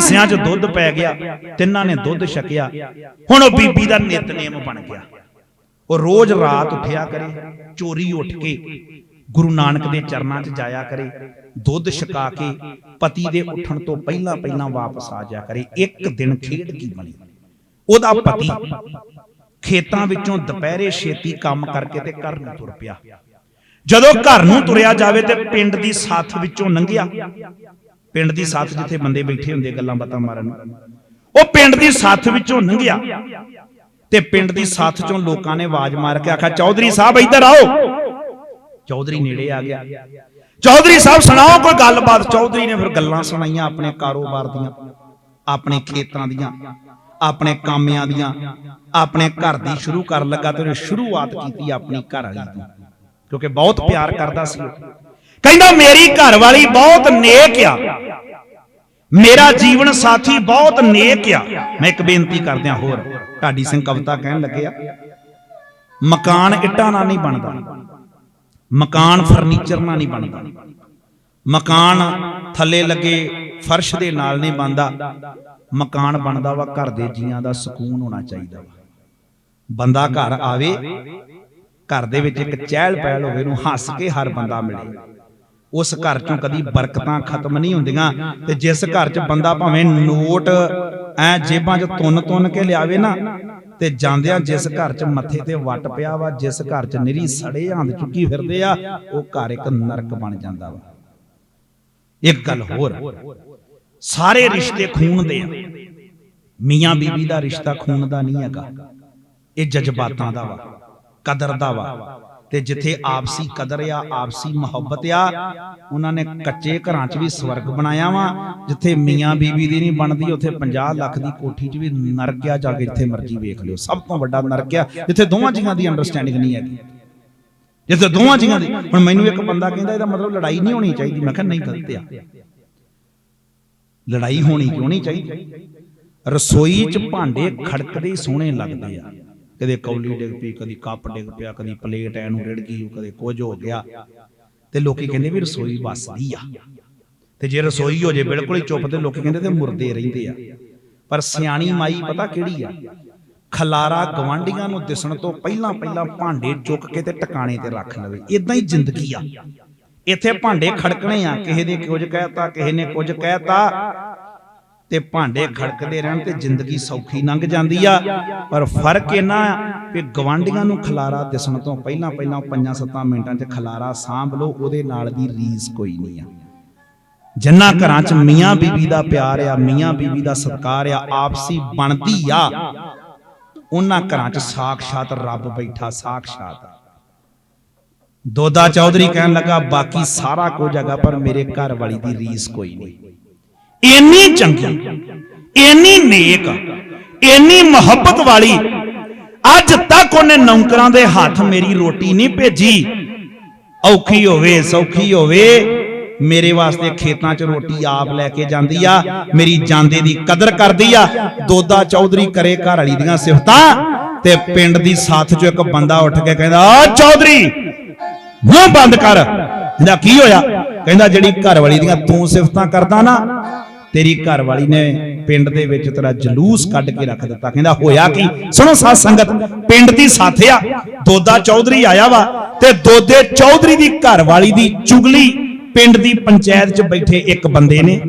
ਹਿੱਸਿਆਂ 'ਚ ਦੁੱਧ ਪੈ ਗਿਆ, ਤਿੰਨਾਂ ਨੇ ਦੁੱਧ ਛਕਿਆ। ਹੁਣ ਉਹ ਬੀਬੀ ਦਾ ਨਿਤਨੇਮ ਬਣ ਗਿਆ। ਉਹ ਰੋਜ਼ ਰਾਤ ਉੱਠਿਆ ਕਰੇ, ਚੋਰੀ ਉੱਠ ਕੇ, ਗੁਰੂ ਨਾਨਕ ਦੇ ਚਰਨਾਂ 'ਚ ਜਾਇਆ ਕਰੇ, ਦੁੱਧ ਛਕਾ ਕੇ, ਪਤੀ ਦੇ ਉੱਠਣ ਤੋਂ ਪਹਿਲਾਂ ਪਹਿਲਾਂ ਵਾਪਸ ਆ ਜਾ ਕਰੇ। ਇੱਕ ਦਿਨ ਖੇਡ ਕੀ ਬਣੀ? ਉਹਦਾ ਪਤੀ ਖੇਤਾਂ ਵਿੱਚੋਂ ਦੁਪਹਿਰੇ ਛੇਤੀ ਕੰਮ ਕਰਕੇ ਤੇ ਘਰ ਨੂੰ ਤੁਰ ਪਿਆ। ਜਦੋਂ ਘਰ ਨੂੰ ਤੁਰਿਆ ਜਾਵੇ ਤੇ ਪਿੰਡ ਦੀ ਸਾਥ ਵਿੱਚੋਂ ਲੰਘਿਆ। ਪਿੰਡ ਦੀ ਸਾਥ ਜਿੱਥੇ ਬੰਦੇ ਬੈਠੇ ਹੁੰਦੇ ਗੱਲਾਂ ਬਾਤਾਂ ਮਾਰਨ ਉਹ ਪਿੰਡ ਦੀ ਸਾਥ ਵਿੱਚੋਂ ਲੰਘਿਆ ਤੇ ਪਿੰਡ ਦੀ ਸਾਥ ਚੋਂ ਲੋਕਾਂ ਨੇ ਆਵਾਜ਼ ਮਾਰ ਕੇ ਆਖਿਆ, ਚੌਧਰੀ ਸਾਹਿਬ, ਇੱਧਰ ਆਓ। ਚੌਧਰੀ ਨੇੜੇ ਆ ਗਿਆ। ਚੌਧਰੀ ਸਾਹਿਬ, ਸੁਣਾਓ ਕੋਈ ਗੱਲਬਾਤ? ਚੌਧਰੀ ਨੇ ਫਿਰ ਗੱਲਾਂ ਸੁਣਾਈਆਂ ਆਪਣੇ ਕਾਰੋਬਾਰ ਦੀਆਂ, ਆਪਣੇ ਖੇਤਾਂ ਦੀਆਂ, ਆਪਣੇ ਕਾਮਿਆਂ ਦੀਆਂ, ਆਪਣੇ ਘਰ ਦੀ ਸ਼ੁਰੂ ਕਰਨ ਲੱਗਾ ਤੇ ਉਹਨੇ ਸ਼ੁਰੂਆਤ ਕੀਤੀ ਆਪਣੀ ਘਰ ਵਾਲੀ ਦੀ। ਕਿਉਂਕਿ ਬਹੁਤ ਪਿਆਰ ਕਰਦਾ ਸੀ ਕਹਿੰਦਾ, ਮੇਰੀ ਘਰ ਵਾਲੀ ਬਹੁਤ ਨੇਕ ਆ। ਮੇਰਾ ਜੀਵਨ ਸਾਥੀ ਬਹੁਤ ਨੇਕ ਆ। ਮੈਂ ਇੱਕ ਬੇਨਤੀ ਕਰਦਿਆਂ ਹੋਰ, ਢਾਡੀ ਸਿੰਘ ਕਵਿਤਾ ਕਹਿਣ ਲੱਗਿਆ ਮਕਾਨ ਇੱਟਾਂ ਨਾਲ ਨਹੀਂ ਬਣਦਾ, ਮਕਾਨ ਫਰਨੀਚਰ ਨਾਲ ਨਹੀਂ ਬਣਦਾ, ਮਕਾਨ ਥੱਲੇ ਲੱਗੇ ਫਰਸ਼ ਦੇ ਨਾਲ ਨਹੀਂ ਬਣਦਾ, ਮਕਾਨ ਬਣਦਾ ਵਾ ਘਰ ਦੇ ਜੀਆਂ ਦਾ ਸਕੂਨ ਹੋਣਾ ਚਾਹੀਦਾ ਵਾ। ਬੰਦਾ ਘਰ ਆਵੇ, ਘਰ ਦੇ ਵਿੱਚ ਇੱਕ ਚਹਿਲ ਪਹਿਲ ਹੋਵੇ ਨੂੰ ਹੱਸ ਕੇ ਹਰ ਬੰਦਾ ਮਿਲੇ। ਉਸ ਘਰ ਚੋਂ ਕਦੀ ਬਰਕਤਾਂ ਖਤਮ ਨਹੀਂ ਹੁੰਦੀਆਂ। ਤੇ ਜਿਸ ਘਰ 'ਚ ਬੰਦਾ ਭਾਵੇਂ ਨੋਟ ਐ ਜੇਬਾਂ 'ਚ ਤੁੰਨ ਤੁੰਨ ਕੇ ਲਿਆਵੇ ਨਾ ਤੇ ਜਾਂਦਿਆਂ ਜਿਸ ਘਰ 'ਚ ਮੱਥੇ ਤੇ ਵੱਟ ਪਿਆ ਵਾ ਜਿਸ ਘਰ 'ਚ ਨਿਰੀ ਸੜੇ ਆਂਦ ਚੁੱਕੀ ਫਿਰਦੇ ਆ ਉਹ ਘਰ ਇੱਕ ਨਰਕ ਬਣ ਜਾਂਦਾ ਵਾ। ਇੱਕ ਗੱਲ ਹੋਰ ਸਾਰੇ ਰਿਸ਼ਤੇ ਖੂਨ ਦੇ ਆ। ਮੀਆਂ ਬੀਬੀ ਦਾ ਰਿਸ਼ਤਾ ਖੂਨ ਦਾ ਨਹੀਂ ਹੈਗਾ। ਇਹ ਜਜ਼ਬਾਤਾਂ ਦਾ ਵਾ। ਕਦਰ ਦਾ ਵਾ। ਤੇ ਜਿੱਥੇ ਆਪਸੀ ਕਦਰ ਆ ਆਪਸੀ ਮੁਹੱਬਤ ਆ ਉਹਨਾਂ ਨੇ ਕੱਚੇ ਘਰਾਂ 'ਚ ਵੀ ਸਵਰਗ ਬਣਾਇਆ ਵਾ ਜਿੱਥੇ ਮੀਆਂ ਬੀਬੀ ਦੀ ਨਹੀਂ ਬਣਦੀ ਉੱਥੇ 50 ਲੱਖ ਦੀ ਕੋਠੀ 'ਚ ਵੀ ਨਰਕ ਆ ਜਾ ਕੇ ਜਿੱਥੇ ਮਰਜ਼ੀ ਵੇਖ ਲਿਓ। ਸਭ ਤੋਂ ਵੱਡਾ ਨਰਕ ਆ ਜਿੱਥੇ ਦੋਵਾਂ ਜੀਆਂ ਦੀ ਅੰਡਰਸਟੈਂਡਿੰਗ ਨਹੀਂ ਹੈਗੀ। ਜਿੱਥੇ ਦੋਵਾਂ ਜੀਆਂ ਦੀ ਹੁਣ ਮੈਨੂੰ ਇੱਕ ਬੰਦਾ ਕਹਿੰਦਾ ਇਹਦਾ ਮਤਲਬ ਲੜਾਈ ਨਹੀਂ ਹੋਣੀ ਚਾਹੀਦੀ। ਮੈਂ ਕਿਹਾ ਨਹੀਂ ਗਲਤ ਆ। ਲੜਾਈ ਹੋਣੀ ਕਿਉਂ ਨਹੀਂ ਚਾਹੀਦੀ? ਰਸੋਈ 'ਚ ਭਾਂਡੇ ਖੜਕਦੇ ਸੋਹਣੇ ਲੱਗਦੇ ਆ। ਕਦੇ ਕੌਲੀ ਡਿੱਗ ਪਈ ਕਦੀ ਕੱਪ ਡਿੱਗ ਪਿਆ ਕਦੀ ਪਲੇਟ ਐ ਨੂੰ ਰਿੜ ਗਈ ਕਦੇ ਕੁਝ ਹੋ ਗਿਆ। ਤੇ ਲੋਕੀ ਕਹਿੰਦੇ ਵੀ ਰਸੋਈ ਵੱਸਦੀ ਆ। ਤੇ ਜੇ ਰਸੋਈ ਹੋ ਜੇ ਬਿਲਕੁਲ ਹੀ ਚੁੱਪ ਤੇ ਲੋਕੀ ਕਹਿੰਦੇ ਤੇ ਮੁਰਦੇ ਰਹਿੰਦੇ ਆ। ਪਰ ਸਿਆਣੀ ਮਾਈ ਪਤਾ ਕਿਹੜੀ ਆ? ਖਲਾਰਾ ਗਵਾਂਡੀਆਂ ਨੂੰ ਦਿਸਣ ਤੋਂ ਪਹਿਲਾਂ ਪਹਿਲਾਂ ਭਾਂਡੇ ਚੁੱਕ ਕੇ ਤੇ ਟਿਕਾਣੇ ਤੇ ਰੱਖ ਲਵੇ। ਇਦਾਂ ਹੀ ਜ਼ਿੰਦਗੀ ਆ। ਇੱਥੇ ਭਾਂਡੇ ਖੜਕਣੇ ਆ ਕਿਸੇ ਨੇ ਕੁਝ ਕਹਿਤਾ ਕਿਸੇ ਨੇ ਕੁਝ ਕਹਿਤਾ। ਤੇ ਭਾਂਡੇ ਖੜਕਦੇ ਰਹਿਣ ਤੇ ਜ਼ਿੰਦਗੀ ਸੌਖੀ ਲੰਘ ਜਾਂਦੀ ਆ। ਪਰ ਫ਼ਰਕ ਇਹਨਾਂ ਕਿ ਗਵਾਂਡੀਆਂ ਨੂੰ ਖਲਾਰਾ ਦਿਸਣ ਤੋਂ ਪਹਿਲਾਂ ਪਹਿਲਾਂ 5-7 ਮਿੰਟਾਂ 'ਚ ਖਲਾਰਾ ਸਾਂਭ ਲਓ ਉਹਦੇ ਨਾਲ ਦੀ ਰੀਸ ਕੋਈ ਨਹੀਂ ਆ। ਜਿੰਨਾ ਘਰਾਂ 'ਚ ਮੀਆਂ ਬੀਬੀ ਦਾ ਪਿਆਰ ਆ ਮੀਆਂ ਬੀਬੀ ਦਾ ਸਤਿਕਾਰ ਆ ਆਪਸੀ ਬਣਦੀ ਆ। ਉਹਨਾਂ ਘਰਾਂ 'ਚ ਸਾਖਸ਼ਾਤ ਰੱਬ ਬੈਠਾ ਸਾਖਸ਼ਾਤ ਦੋਦਾ ਚੌਧਰੀ ਕਹਿਣ ਲੱਗਾ ਬਾਕੀ ਸਾਰਾ ਕੁਝ ਹੈਗਾ ਪਰ ਮੇਰੇ ਘਰ ਵਾਲੀ ਦੀ ਰੀਸ ਕੋਈ ਨਹੀਂ। ਇੰਨੀ ਚੰਗੀ, ਇੰਨੀ ਨੇਕ, ਇੰਨੀ ਮੁਹੱਬਤ ਵਾਲੀ, ਅੱਜ ਤੱਕ ਉਹਨੇ ਨੌਕਰਾਂ ਦੇ ਹੱਥ ਮੇਰੀ ਰੋਟੀ ਨਹੀਂ ਭੇਜੀ। ਔਖੀ ਹੋਵੇ, ਸੌਖੀ ਹੋਵੇ, ਮੇਰੇ ਵਾਸਤੇ ਖੇਤਾਂ 'ਚ ਰੋਟੀ ਆਪ ਲੈ ਕੇ ਜਾਂਦੀ ਆ, ਮੇਰੀ ਜਾਂਦੇ ਦੀ ਕਦਰ ਕਰਦੀ ਆ। ਦੋਦਾ ਚੌਧਰੀ ਕਰੇ ਘਰ ਵਾਲੀ ਦੀਆਂ ਸਿਫਤਾਂ ਤੇ ਪਿੰਡ ਦੀ ਸਾਥ 'ਚੋਂ ਇੱਕ ਬੰਦਾ ਉੱਠ ਕੇ ਕਹਿੰਦਾ ਆ ਚੌਧਰੀ, ਮੂੰਹ ਬੰਦ ਕਰ। ਇਹਦਾ ਕੀ ਹੋਇਆ? ਕਹਿੰਦਾ, ਜਿਹੜੀ ਘਰ ਵਾਲੀ ਦੀਆਂ ਤੂੰ ਸਿਫਤਾਂ ਕਰਦਾ ਨਾ ਤੇਰੀ ਘਰ ਵਾਲੀ ਨੇ ਪਿੰਡ ਦੇ ਵਿੱਚ ਤੇਰਾ ਜਲੂਸ ਕੱਢ ਕੇ ਰੱਖ ਦਿੱਤਾ। ਕਹਿੰਦਾ ਹੋਇਆ ਕੀ? ਸੁਣੋ ਸਾਧ ਸੰਗਤ ਪਿੰਡ ਦੀ ਸਾਥਿਆ ਦੋਦਾ ਚੌਧਰੀ ਆਇਆ ਵਾ ਤੇ ਦੋਦੇ ਚੌਧਰੀ ਦੀ ਘਰ ਵਾਲੀ ਦੀ ਚੁਗਲੀ ਪਿੰਡ ਦੀ ਪੰਚਾਇਤ 'ਚ ਬੈਠੇ ਇੱਕ ਬੰਦੇ ਨੇ।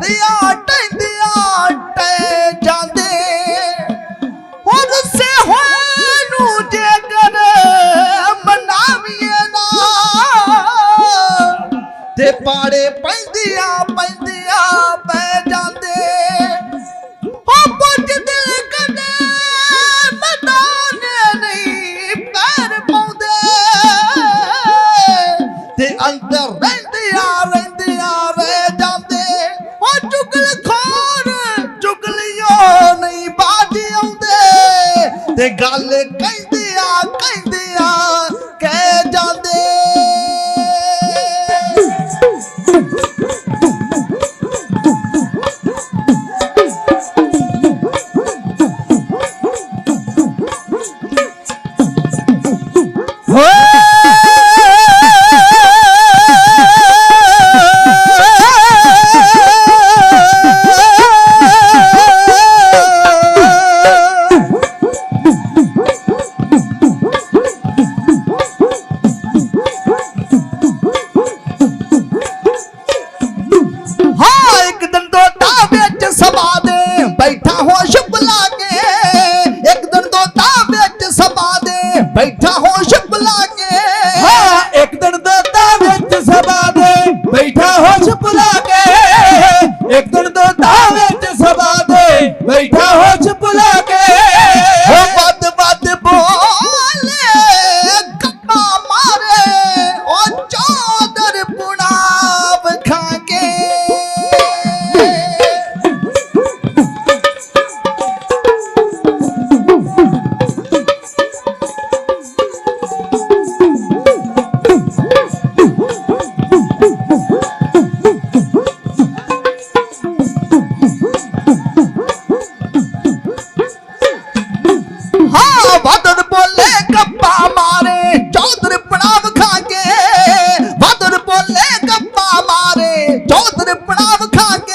ਢੈਂਦਿਆ ਢੈਂਦਿਆ ਟੈ ਜਾਂਦੇ। ਹੋ ਰਸੇ ਹੋਏ ਨੂੰ ਜੇ ਮਨਾਵੀਏ ਨਾ, ਤੇ ਪਾੜੇ ਪੈਂਦੀਆਂ ਪੈਂਦੀਆਂ ਪੈ ਜਾਂਦੇ। ਹੋ ਪੁੱਜਦੇ ਕਦੇ ਮਦਾਨੇ ਨਹੀਂ ਪੈਰ ਪਾਉਂਦੇ। ਤੇ ਅੰਦਰ গালে কাই एक have a cock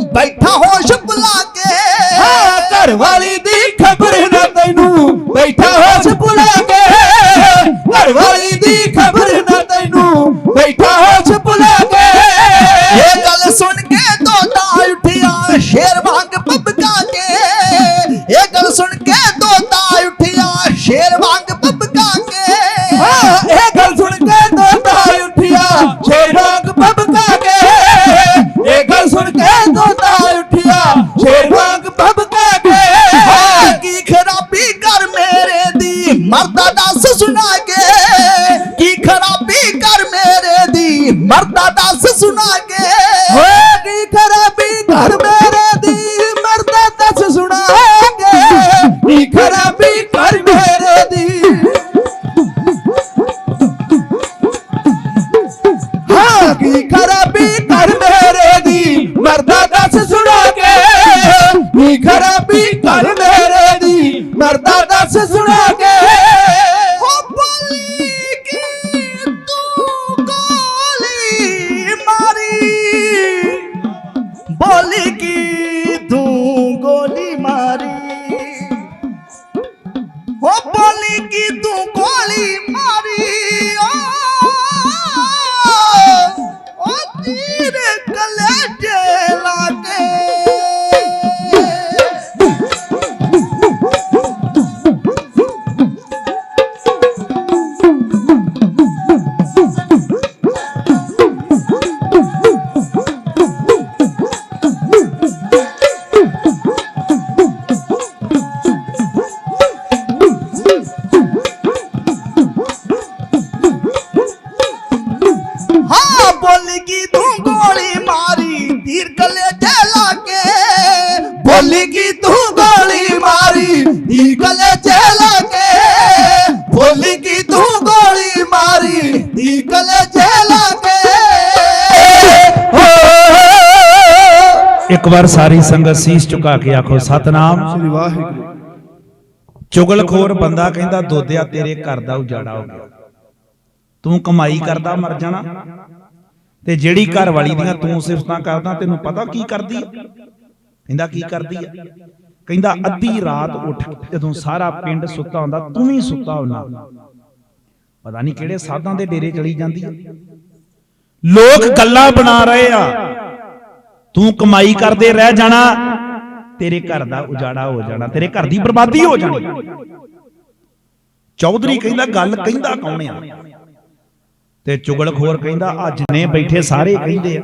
ਬੈਠਾ ਹੋਸ਼ ਬੁਲਾ ਕੇ। ਹਾਂ ਘਰ ਵਾਲੀ ਇੱਕ ਵਾਰ ਸਾਰੀ ਸੰਗਤ ਸੀਸ ਝੁਕਾ ਕੇ ਆਖੋ ਸਤਨਾਮ। ਸ੍ਰੀ ਵਾਹਿਗੁਰੂ। ਚੁਗਲਖੋਰ ਬੰਦਾ ਕਹਿੰਦਾ ਦੋਦਿਆ ਤੇਰੇ ਘਰ ਦਾ ਉਜਾੜਾ ਹੋ ਗਿਆ। ਤੂੰ ਕਮਾਈ ਕਰਦਾ ਮਰ ਜਾਣਾ। ਤੇ ਜਿਹੜੀ ਘਰ ਵਾਲੀ ਦੀਆਂ ਤੂੰ ਸਿਫਤਾਂ ਕਰਦਾ ਤੈਨੂੰ ਪਤਾ ਕੀ ਕਰਦੀ ਆ? ਕਹਿੰਦਾ ਕੀ ਕਰਦੀ ਆ? ਕਹਿੰਦਾ ਅੱਧੀ ਰਾਤ ਉੱਠ ਜਦੋਂ ਸਾਰਾ ਪਿੰਡ ਸੁੱਤਾ ਹੁੰਦਾ ਤੂੰ ਵੀ ਸੁੱਤਾ ਹੁੰਨਾ ਪਤਾ ਨਹੀਂ ਕਿਹੜੇ ਸਾਧਾਂ ਦੇ ਡੇਰੇ ਚਲੀ ਜਾਂਦੀ ਆ। ਲੋਕ ਗੱਲਾਂ ਬਣਾ ਰਹੇ ਆ। ਤੂੰ ਕਮਾਈ ਕਰਦੇ ਰਹਿ ਜਾਣਾ, ਤੇਰੇ ਘਰ ਦਾ ਉਜਾੜਾ ਹੋ ਜਾਣਾ, ਤੇਰੇ ਘਰ ਦੀ ਬਰਬਾਦੀ ਹੋ ਜਾਣੀ। ਚੌਧਰੀ ਕਹਿੰਦਾ, ਗੱਲ ਕਹਿੰਦਾ ਕੌਣ ਆ? ਤੇ ਚੁਗਲਖੋਰ ਕਹਿੰਦਾ, ਅੱਜ ਨੇ ਬੈਠੇ ਸਾਰੇ ਕਹਿੰਦੇ ਆ।